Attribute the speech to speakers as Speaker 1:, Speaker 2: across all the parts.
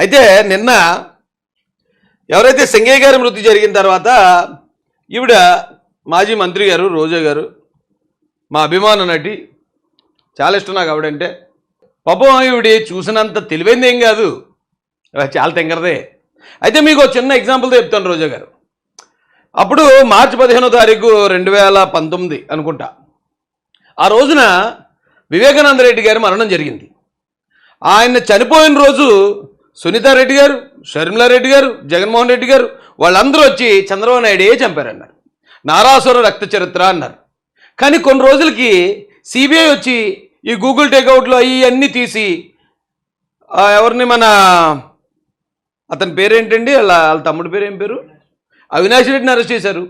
Speaker 1: అయితే నిన్న ఎవరైతే సంగయ్య గారి మృతి జరిగిన తర్వాత ఈవిడ మాజీ మంత్రి గారు రోజా గారు మా అభిమాన నటి చాలా ఇష్టం నాకు ఆవిడంటే. పాపం ఈవిడ చూసినంత తెలివైంది ఏం కాదు చాలా తెంగరదే. అయితే మీకు ఒక చిన్న ఎగ్జాంపుల్తో చెప్తాను రోజా గారు. అప్పుడు మార్చి పదిహేనో తారీఖు రెండు వేల పంతొమ్మిది అనుకుంటా. ఆ రోజున వివేకానంద రెడ్డి గారి మరణం జరిగింది. ఆయన చనిపోయిన రోజు సునీతారెడ్డి గారు షర్మిలారెడ్డి గారు జగన్మోహన్ రెడ్డి గారు వాళ్ళందరూ వచ్చి చంద్రబాబు నాయుడే చంపారన్నారు. నారాసుర రక్త చరిత్ర అన్నారు. కానీ కొన్ని రోజులకి సిబిఐ వచ్చి ఈ గూగుల్ టేక్అవుట్లో అవి అన్నీ తీసి ఎవరిని మన అతని పేరేంటండి? వాళ్ళ వాళ్ళ తమ్ముడి పేరు ఏం పేరు? అవినాష్ రెడ్డిని అరెస్ట్ చేశారు.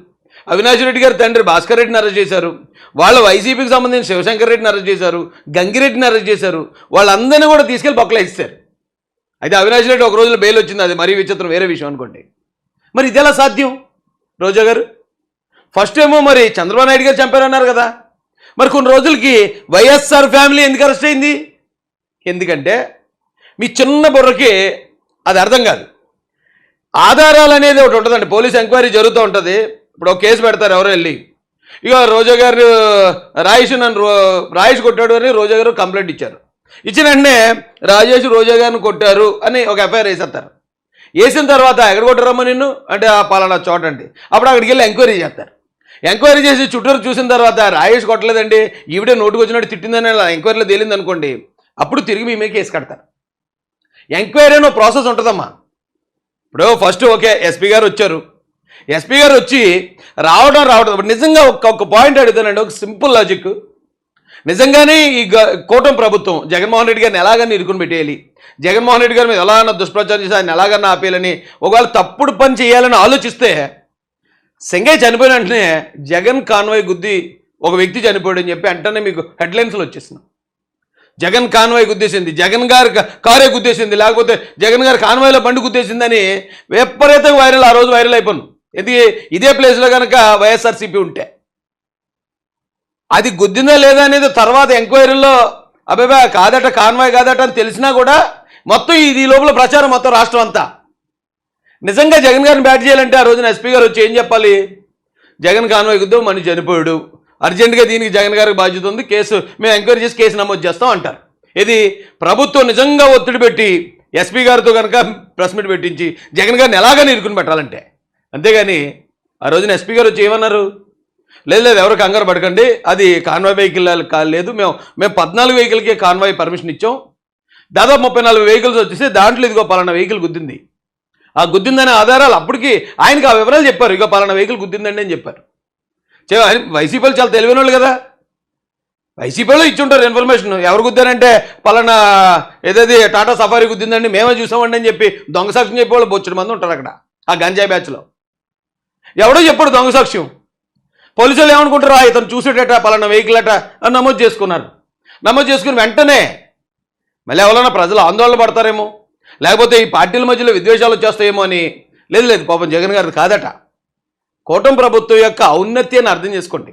Speaker 1: అవినాష్ రెడ్డి గారి తండ్రి భాస్కర్ రెడ్డిని అరెస్ట్ చేశారు. వాళ్ళ వైసీపీకి సంబంధించిన శివశంకర్ రెడ్డిని అరెస్ట్ చేశారు. గంగిరెడ్డిని అరెస్ట్ చేశారు. వాళ్ళందరినీ కూడా తీసుకెళ్ళి బొక్కలు ఇస్తారు అయితే అవినాష్ రెడ్డి ఒక రోజులో బెయిల్ వచ్చింది అది మరీ విచిత్రం వేరే విషయం అనుకోండి. మరి ఇది ఎలా సాధ్యం? రోజా గారు? ఫస్ట్ ఏమో మరి చంద్రబాబు నాయుడు గారు చంపారన్నారు కదా. మరి కొన్ని రోజులకి వైఎస్ఆర్ ఫ్యామిలీ ఎందుకు అరెస్ట్ అయింది? ఎందుకంటే మీ చిన్న బుర్రకి అది అర్థం కాదు. ఆధారాలు అనేది ఒకటి ఉంటుందండి పోలీస్ ఎంక్వైరీ జరుగుతూ ఉంటుంది. ఇప్పుడు ఒక కేసు పెడతారు ఎవరో వెళ్ళి. ఇక రోజా గారు రాయేష్ నన్ను రో- రాయేష్ కొట్టాడు అని రోజా గారు కంప్లైంట్ ఇచ్చారు. ఇచ్చిన వెంటనే రాజేష్ రోజా గారిని కొట్టారు అని ఒక ఎఫ్ఐఆర్ వేసేస్తారు. వేసిన తర్వాత ఎక్కడ కొట్టారమ్మా నిన్ను? అంటే ఆ పలానా చోట అండి. అప్పుడు అక్కడికి వెళ్ళి ఎంక్వైరీ చేస్తారు. ఎంక్వైరీ చేసి చుట్టూరు చూసిన తర్వాత రాయేష్ కొట్టలేదండి. ఈవిడే నోటుకు వచ్చినట్టు తిట్టిందని అలా ఎంక్వైరీలో తేలింది అనుకోండి. అప్పుడు తిరిగి మీ మీద కేసు కడతారు. ఎంక్వైరీ అనే ప్రాసెస్ ఉంటుందమ్మా. ఇప్పుడు ఫస్ట్ ఓకే ఎస్పీ గారు వచ్చారు. ఎస్పీ గారు వచ్చి రావడం రావడం నిజంగా ఒక ఒక పాయింట్ అడుగుతానండి. ఒక సింపుల్ లాజిక్. నిజంగానే ఈ గ- కూటమి ప్రభుత్వం జగన్మోహన్ రెడ్డి గారిని ఎలాగన్నా ఇరుకుని పెట్టేయాలి. జగన్మోహన్ రెడ్డి గారి మీద ఎలాగన్నా దుష్ప్రచారం చేసి ఆయన ఎలాగన్నా ఆపేయాలని ఒకవేళ తప్పుడు పని చేయాలని ఆలోచిస్తే సింగయ్య చనిపోయిన వెంటనే జగన్ కాన్వాయ్ గుద్ది ఒక వ్యక్తి చనిపోయాడు అని చెప్పి వెంటనే మీకు హెడ్లైన్స్లో వచ్చేస్తున్నాం. జగన్ కాన్వాయ్ గుద్దేసింది జగన్ గారు కారే గుద్దేసింది లేకపోతే జగన్ గారు కాన్వాయ్లో బండి గుద్దేసిందని విపరీతంగా వైరల్ ఆ రోజు వైరల్ అయిపోను. ఎందుకు ఇదే ప్లేస్లో కనుక వైఎస్ఆర్సీపీ ఉంటే. అది గుద్దిందా లేదా అనేది తర్వాత ఎంక్వైరీలో అబ్బాయి కాదట కాన్వాయ్ కాదట అని తెలిసినా కూడా మొత్తం ఇది లోపల ప్రచారం మొత్తం రాష్ట్రం అంతా. నిజంగా జగన్ గారిని బ్యాట్ చేయాలంటే ఆ రోజున ఎస్పీ గారు వచ్చి ఏం చెప్పాలి? జగన్ కాన్వాయ్ గుద్దాం మనిషి చనిపోయాడు. అర్జెంటుగా దీనికి జగన్ గారికి బాధ్యత ఉంది కేసు మేము ఎంక్వైరీ చేసి కేసు నమోదు చేస్తాం అంటారు. ఇది ప్రభుత్వం నిజంగా ఒత్తిడి పెట్టి ఎస్పీ గారితో కనుక ప్రెస్ మీట్ పెట్టించి జగన్ గారిని ఎలాగని ఇరుకుని పెట్టాలంటే? అంతేగాని ఆ రోజున ఎస్పీ గారు వచ్చి ఏమన్నారు? లేదు లేదు ఎవరు కంగారు పడకండి. అది కాన్వాయ్ వెహికల్ లేదు మేము మేము పద్నాలుగు వెహికల్కే కాన్వాయ్ పర్మిషన్ ఇచ్చాం. దాదాపు ముప్పై నాలుగు వెహికల్స్ వచ్చేసి దాంట్లో ఇదిగో పలానా వెహికల్ గుద్దింది. ఆ గుద్దిందనే ఆధారాలు అప్పటికి ఆయనకి ఆ వివరాలు చెప్పారు. ఇక పలానా వెహికల్ గుద్దిందండి అని చెప్పారు. వైసీపీలు చాలా తెలివైన వాళ్ళు కదా. వైసీపీలో ఇచ్చుంటారు ఇన్ఫర్మేషన్ ఎవరు గుద్దారంటే పలానా ఏదైతే టాటా సఫారీ గుద్దిందండి మేమే చూసామండి అని చెప్పి దొంగ సాక్ష్యం చెప్పే వాళ్ళు బొచ్చుడు మంది ఉంటారు అక్కడ ఆ గంజాయి బ్యాచ్లో ఎవడో చెప్పాడు దొంగ సాక్ష్యం. పోలీసులు ఏమనుకుంటారు ఇతను చూసేటట పలానా వెహికల్ అట అని నమోదు చేసుకున్నారు. నమోదు చేసుకుని వెంటనే మళ్ళీ ఎవరైనా ప్రజలు ఆందోళన పడతారేమో? లేకపోతే ఈ పార్టీల మధ్యలో విద్వేషాలు వచ్చేస్తాయేమో అని? లేదు లేదు పాపం జగన్ గారిది కాదట. కూటమి ప్రభుత్వం యొక్క ఔన్నత్యాన్ని అర్థం చేసుకోండి.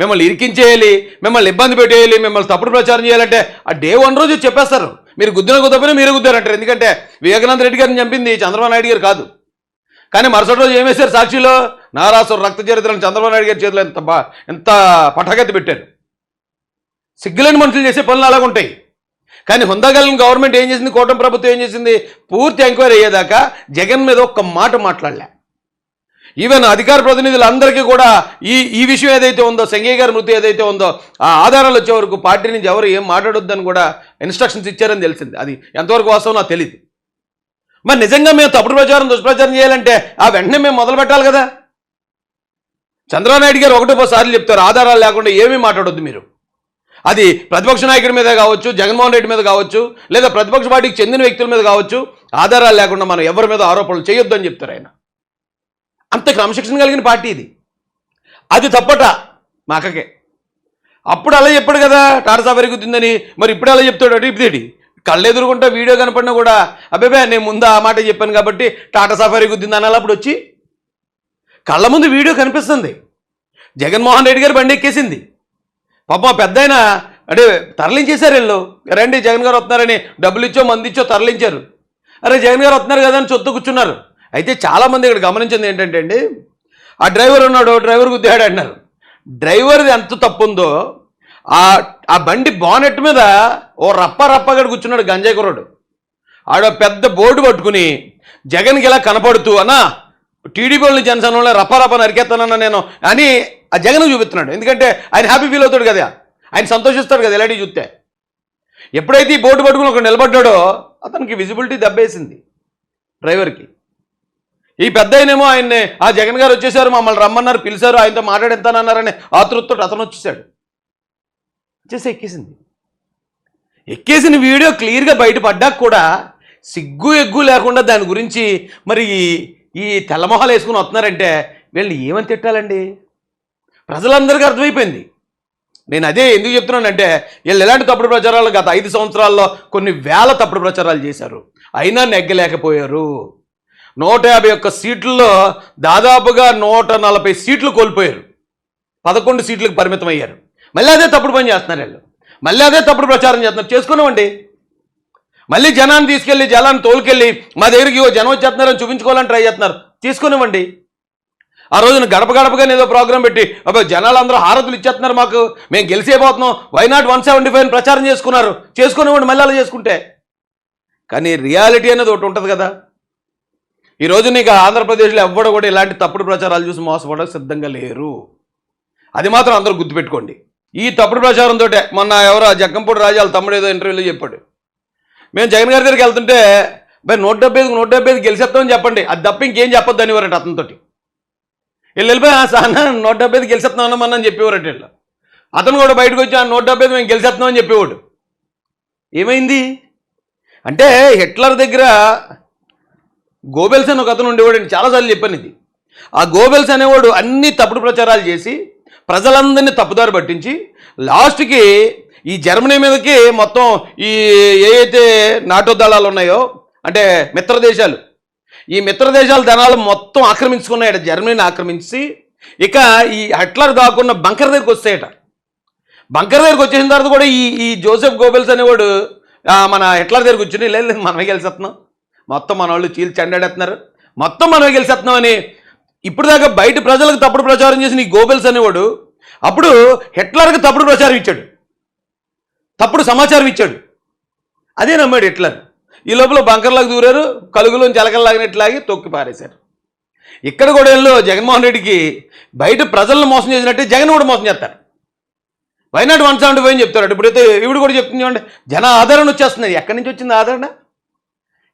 Speaker 1: మిమ్మల్ని ఇరికించేయాలి మిమ్మల్ని ఇబ్బంది పెట్టేయాలి మిమ్మల్ని తప్పుడు ప్రచారం చేయాలంటే ఆ డే వన్ రోజు చెప్పేస్తారు. మీరు గుద్దిన గుద్దపోయినా మీరే గుద్దారంటారు. ఎందుకంటే వివేకానంద రెడ్డి గారిని చంపింది చంద్రబాబు నాయుడు గారు కాదు. కానీ మరుసటి రోజు ఏమేశారు సాక్షిలో? నారాసు రక్త చరిత్రను చంద్రబాబు నాయుడు గారి చేతిలో ఎంత బా ఎంత పటాకెత్తి పెట్టారు? సిగ్గులేని మనుషులు చేసే పనులు అలాగుంటాయి కానీ హుందాగలిగిన గవర్నమెంట్ ఏం చేసింది? కూటమి ప్రభుత్వం ఏం చేసింది? పూర్తి ఎంక్వైరీ అయ్యేదాకా జగన్ మీద ఒక్క మాట మాట్లాడలే. ఈవెన్ అధికార ప్రతినిధులందరికీ కూడా ఈ ఈ విషయం ఏదైతే ఉందో సంగయ్య గారి మృతి ఏదైతే ఉందో ఆ ఆధారాలు వచ్చే వరకు పార్టీ నుంచి ఎవరు ఏం మాట్లాడొద్దని కూడా ఇన్స్ట్రక్షన్స్ ఇచ్చారని తెలిసింది. అది ఎంతవరకు వాస్తవం నాకు తెలియదు మరి నిజంగా మేము తప్పుడు ప్రచారం దుష్ప్రచారం చేయాలంటే ఆ వెంటనే మేము మొదలు పెట్టాలి కదా? చంద్రబాబు గారు ఒకటో సార్లు చెప్తారు ఆధారాలు లేకుండా ఏమీ మాట్లాడొద్దు మీరు. అది ప్రతిపక్ష నాయకుడి మీద కావచ్చు జగన్మోహన్ రెడ్డి మీద కావచ్చు లేదా ప్రతిపక్ష పార్టీకి చెందిన వ్యక్తుల మీద కావచ్చు ఆధారాలు లేకుండా మనం ఎవరి మీద ఆరోపణలు చేయొద్దు అని చెప్తారు ఆయన. అంత క్రమశిక్షణ కలిగిన పార్టీ ఇది. అది తప్పట మా అక్కకే. అప్పుడు అలా చెప్పాడు కదా టాటా పెరుగుతుందని. మరి ఇప్పుడు అలా చెప్తాడు అటు ఇప్పుదేటి కళ్ళు వీడియో కనపడినా కూడా అబ్బాబే నేను ముందు ఆ మాట చెప్పాను కాబట్టి టాటా సఫారీ గుద్దింది అనాలి అప్పుడు వచ్చి. కళ్ళ ముందు వీడియో కనిపిస్తుంది. జగన్మోహన్ రెడ్డి గారు బండి ఎక్కేసింది. పాప పెద్ద ఆయన అంటే తరలించేశారు వీళ్ళు. రండి జగన్ గారు వస్తున్నారని డబ్బులు ఇచ్చో మంది ఇచ్చో తరలించారు. అరే జగన్ గారు వస్తున్నారు కదా అని చొత్తు కూర్చున్నారు. అయితే చాలామంది ఇక్కడ గమనించింది ఏంటంటే అండి ఆ డ్రైవర్ ఉన్నాడు డ్రైవర్ గుద్దాడు అంటున్నారు. డ్రైవర్ది ఎంత తప్పు ఉందో ఆ ఆ బండి బానెట్ మీద ఓ రప్ప రప్పగడు కూర్చున్నాడు గంజాయి కుర్రాడు. ఆడ పెద్ద బోర్డు పట్టుకుని జగన్కి ఇలా కనపడుతూ అన్నా టీడీపీ వాళ్ళని జనసేనలో రప్ప నరికేస్తానన్నా నేను అని ఆ జగన్ చూపిస్తున్నాడు. ఎందుకంటే ఆయన హ్యాపీ ఫీల్ అవుతాడు కదా. ఆయన సంతోషిస్తాడు కదా ఇలాంటివి చూస్తే. ఎప్పుడైతే ఈ బోర్డు పట్టుకుని ఒక నిలబడ్డాడో అతనికి విజిబిలిటీ దెబ్బేసింది డ్రైవర్కి. ఈ పెద్ద ఆయనేమో ఆయన్ని ఆ జగన్ గారు వచ్చేసారు మమ్మల్ని రమ్మన్నారు పిలిచారు ఆయనతో మాట్లాడెంతానన్నారని ఆతృతతో అతను వచ్చేసాడు. వచ్చేసి ఎక్కేసింది. ఎక్కేసిన వీడియో క్లియర్గా బయటపడ్డాక కూడా సిగ్గు ఎగ్గు లేకుండా దాని గురించి మరి ఈ- తెల్లమొహాలు వేసుకుని వస్తున్నారంటే వీళ్ళని ఏమని తిట్టాలండి? ప్రజలందరికీ అర్థమైపోయింది. నేను అదే ఎందుకు చెప్తున్నానంటే వీళ్ళు ఎలాంటి తప్పుడు ప్రచారాలు గత ఐదు సంవత్సరాల్లో కొన్ని వేల తప్పుడు ప్రచారాలు చేశారు. అయినా నెగ్గలేకపోయారు. నూట యాభై ఒక్క సీట్లలో దాదాపుగా నూట నలభై సీట్లు కోల్పోయారు. పదకొండు సీట్లకు పరిమితం అయ్యారు మళ్ళీ అదే తప్పుడు పని చేస్తున్నారు వీళ్ళు. మళ్ళీ అదే తప్పుడు ప్రచారం చేస్తున్నారు. చేసుకున్నామండి. మళ్ళీ జనాన్ని తీసుకెళ్ళి జనాన్ని తోలుకెళ్ళి మా దగ్గరికి ఇగో జనం వచ్చేస్తున్నారని చూపించుకోవాలని ట్రై చేస్తున్నారు. తీసుకునివ్వండి. ఆ రోజున గడప గడపగానే ఏదో ప్రోగ్రాం పెట్టి అబ్బాయి జనాలందరూ హారతులు ఇచ్చేస్తున్నారు మాకు. మేము గెలిచేపోతున్నాం why not one seventy five ప్రచారం చేసుకున్నారు. చేసుకునివ్వండి మళ్ళీ అలా చేసుకుంటే. కానీ రియాలిటీ అనేది ఒకటి ఉంటుంది కదా. ఈ రోజు నీకు ఆంధ్రప్రదేశ్లో ఎవ్వడు కూడా ఇలాంటి తప్పుడు ప్రచారాలు చూసి మోసపోవడానికి సిద్ధంగా లేరు. అది మాత్రం అందరూ గుర్తుపెట్టుకోండి. ఈ తప్పుడు ప్రచారంతో మొన్న ఎవరో జగ్గంపూడి రాజాల రాజు వాళ్ళ తమ్ముడు ఏదో ఇంటర్వ్యూలో చెప్పాడు. మేము జగన్ గారి దగ్గరికి వెళ్తుంటే మరి నూట డెబ్బై ఐదు నూట డెబ్బై ఐదు గెలిచేస్తామని చెప్పండి. అది తప్ప ఇంకేం చెప్పొద్దు అనేవారట అతనితోటి. వీళ్ళు వెళ్ళిపోయి "ఆ సార్ నూట డెబ్బై ఐదు గెలిచేస్తున్నాం అన్నమని అని చెప్పేవారట వీళ్ళు. అతను కూడా బయటకు వచ్చి ఆ నూట డెబ్బై ఐదు మేము గెలిచేస్తున్నామని చెప్పేవాడు. ఏమైంది? అంటే హిట్లర్ దగ్గర గోబెల్స్ అని ఒక అతను ఉండేవాడు అండి చాలాసార్లు చెప్పాను ఇది. ఆ గోబెల్స్ అనేవాడు అన్ని తప్పుడు ప్రచారాలు చేసి ప్రజలందరినీ తప్పుదారి పట్టించి లాస్ట్కి ఈ జర్మనీ మీదకి మొత్తం ఈ ఏవైతే నాటో దళాలు ఉన్నాయో అంటే మిత్ర దేశాలు ఈ మిత్ర దేశాల ధనాలు మొత్తం ఆక్రమించుకున్నాయట జర్మనీని ఆక్రమించి. ఇక ఈ హట్లర్ కాకుండా బంకర్ దగ్గరికి వస్తాయట. బంకర్ దగ్గరికి వచ్చేసిన తర్వాత కూడా ఈ ఈ జోసెఫ్ గోబెల్స్ అనేవాడు మన హిట్లర్ దగ్గరికి కూర్చుని లేదు లేదు, మనమే గెలిచేస్తున్నాం మొత్తం మన వాళ్ళు చీల్చి చెండాడేస్తున్నారు మొత్తం మనమే గెలిచేస్తున్నాం అని ఇప్పుడు దాకా బయట ప్రజలకు తప్పుడు ప్రచారం చేసిన ఈ గోబెల్స్ అనేవాడు అప్పుడు హిట్లర్కి తప్పుడు ప్రచారం ఇచ్చాడు. తప్పుడు సమాచారం ఇచ్చాడు. అదే నమ్మాడు హిట్లర్. ఈ లోపల బంకర్లకు దూరారు కలుగులో జలకల్లాగినట్లాగి తొక్కి పారేశారు. ఇక్కడ కూడా జగన్మోహన్ రెడ్డికి బయట ప్రజలను మోసం చేసినట్టే జగన్ కూడా మోసం చేస్తారు. వైనాట్ వన్ సెవెంటీ ఫైవ్ అని చెప్తారు ఇప్పుడైతే ఇవిడు కూడా చెప్తుంది చూడండి జన ఆదరణ వచ్చేస్తుంది. ఎక్కడి నుంచి వచ్చింది ఆదరణ?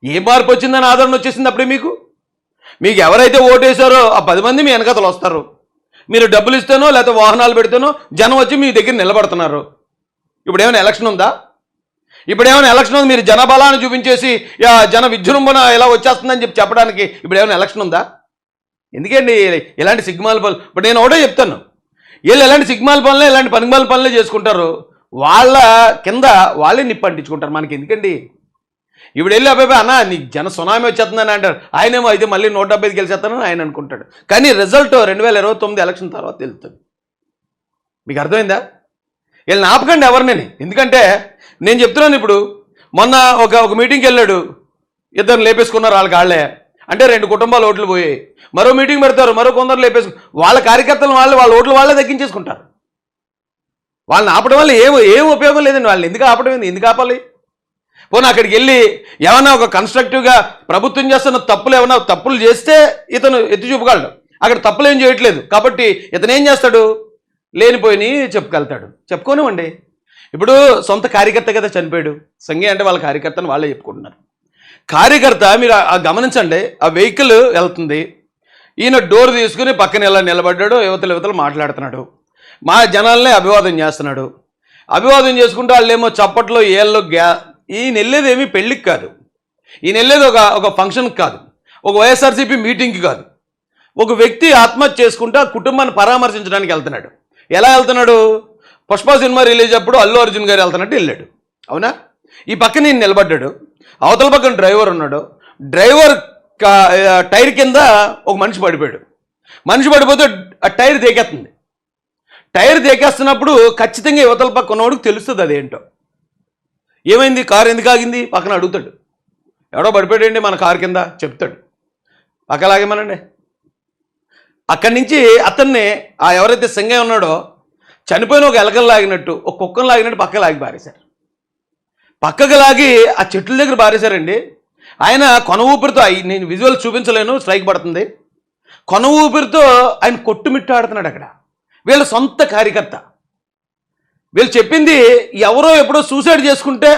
Speaker 1: ఏ మార్పు వచ్చిందని ఆదరణ వచ్చేసింది అప్పుడే మీకు? మీకు ఎవరైతే ఓటేశారో ఆ పది మంది మీ వెనకతలు వస్తారు. మీరు డబ్బులు ఇస్తేనో లేకపోతే వాహనాలు పెడితేనో జనం వచ్చి మీ దగ్గర నిలబడుతున్నారు. ఇప్పుడు ఏమైనా ఎలక్షన్ ఉందా? ఇప్పుడు ఏమైనా ఎలక్షన్ ఉంది? మీరు జనబలాన్ని చూపించేసి జన విజృంభణ ఎలా వచ్చేస్తుందని చెప్పి చెప్పడానికి ఇప్పుడు ఏమైనా ఎలక్షన్ ఉందా? ఎందుకండి ఇలాంటి సిగ్మాల పనులు? ఇప్పుడు నేను ఒకటే చెప్తాను. వీళ్ళు ఎలాంటి సిగ్మాల పనులే ఇలాంటి పనిమాల పనులే చేసుకుంటారు. వాళ్ళ కింద వాళ్ళే నిప్పు అంటించుకుంటారు మనకి ఎందుకండి? ఇప్పుడు వెళ్ళి అబ్బాయి అన్న నీ జన సునామీ వచ్చేస్తుందని అంటారు. ఆయనేమో అయితే మళ్ళీ నూట డెబ్బై ఐదు గెలిచేస్తానని ఆయన అనుకుంటాడు. కానీ రిజల్ట్ రెండు వేల ఇరవై తొమ్మిది ఎలక్షన్ తర్వాత తెలుస్తుంది. మీకు అర్థమైందా? వీళ్ళని ఆపకండి ఎవరిని ఎందుకంటే నేను చెప్తున్నాను ఇప్పుడు మొన్న ఒక ఒక మీటింగ్కి వెళ్ళాడు. ఇద్దరు లేపేసుకున్నారు వాళ్ళకి వాళ్ళే అంటే రెండు కుటుంబాలు ఓట్లు పోయాయి. మరో మీటింగ్ పెడతారు మరో కొందరు లేపేసు వాళ్ళ కార్యకర్తలు వాళ్ళు వాళ్ళ ఓట్లు వాళ్ళే దక్కించేసుకుంటారు. వాళ్ళని ఆపడం వల్ల ఏం ఏం ఉపయోగం లేదండి వాళ్ళని. ఎందుకు ఆపడం ఎందుకు ఆపాలి? పోనీ అక్కడికి వెళ్ళి ఏమైనా ఒక కన్స్ట్రక్టివ్గా ప్రభుత్వం చేస్తున్న తప్పులు ఏమైనా తప్పులు చేస్తే ఇతను ఎత్తి చూపగలడు. అక్కడ తప్పులు ఏం చేయట్లేదు. కాబట్టి ఇతను ఏం చేస్తాడు? లేనిపోయి చెప్పుకెళ్తాడు. చెప్పుకోనివ్వండి. ఇప్పుడు సొంత కార్యకర్త కదా చనిపోయాడు. సంఘే అంటే వాళ్ళ కార్యకర్తను వాళ్ళే చెప్పుకుంటున్నారు. కార్యకర్త మీరు ఆ- గమనించండి. ఆ వెహికల్ వెళ్తుంది. ఈయన డోర్ తీసుకుని పక్కన ఎలా నిలబడ్డాడు యువతలు యువతలు మాట్లాడుతున్నాడు. మా జనాలనే అభివాదం చేస్తున్నాడు. అభివాదం చేసుకుంటూ వాళ్ళేమో చప్పట్లో ఏళ్ళు గ్యా ఈయన వెళ్ళేది ఏమీ పెళ్ళికి కాదు. ఈయన వెళ్ళేది ఒక ఒక ఫంక్షన్కి కాదు. ఒక వైఎస్ఆర్సీపీ మీటింగ్కి కాదు. ఒక వ్యక్తి ఆత్మహత్య చేసుకుంటూ ఆ కుటుంబాన్ని పరామర్శించడానికి వెళ్తున్నాడు. ఎలా వెళ్తున్నాడు? పుష్ప సినిమా రిలీజ్ అప్పుడు అల్లు అర్జున్ గారు వెళ్తున్నట్టు వెళ్ళాడు. అవునా? ఈ పక్కన నేను నిలబడ్డాడు. అవతల పక్కన డ్రైవర్ ఉన్నాడు. డ్రైవర్ టైర్ కింద ఒక మనిషి పడిపోయాడు. మనిషి పడిపోతే ఆ టైర్ దేకేస్తుంది టైర్ దేకేస్తున్నప్పుడు ఖచ్చితంగా యువతల పక్క ఉన్నవాడికి తెలుస్తుంది అదేంటో. ఏమైంది? కారు ఎందుకు ఆగింది? పక్కన అడుగుతాడు. ఎవడో పడిపోయాడండి మన కారు కింద? చెప్తాడు. పక్కలాగేమనండి. అక్కడి నుంచి అతన్ని ఆ ఎవరైతే సింగయ్య ఉన్నాడో చనిపోయిన ఒక ఎలకలు లాగినట్టు ఒక కుక్కను లాగినట్టు పక్క లాగి పారేశారు. పక్కకు లాగి ఆ చెట్ల దగ్గర పారేశారండి. ఆయన కొన ఊపిరితో నేను విజువల్ చూపించలేను స్ట్రైక్ పడుతుంది. కొన ఊపిరితో ఆయన కొట్టుమిట్టాడుతున్నాడు అక్కడ. వీళ్ళ సొంత కార్యకర్త. వీళ్ళు చెప్పింది ఎవరో ఎప్పుడో సూసైడ్ చేసుకుంటే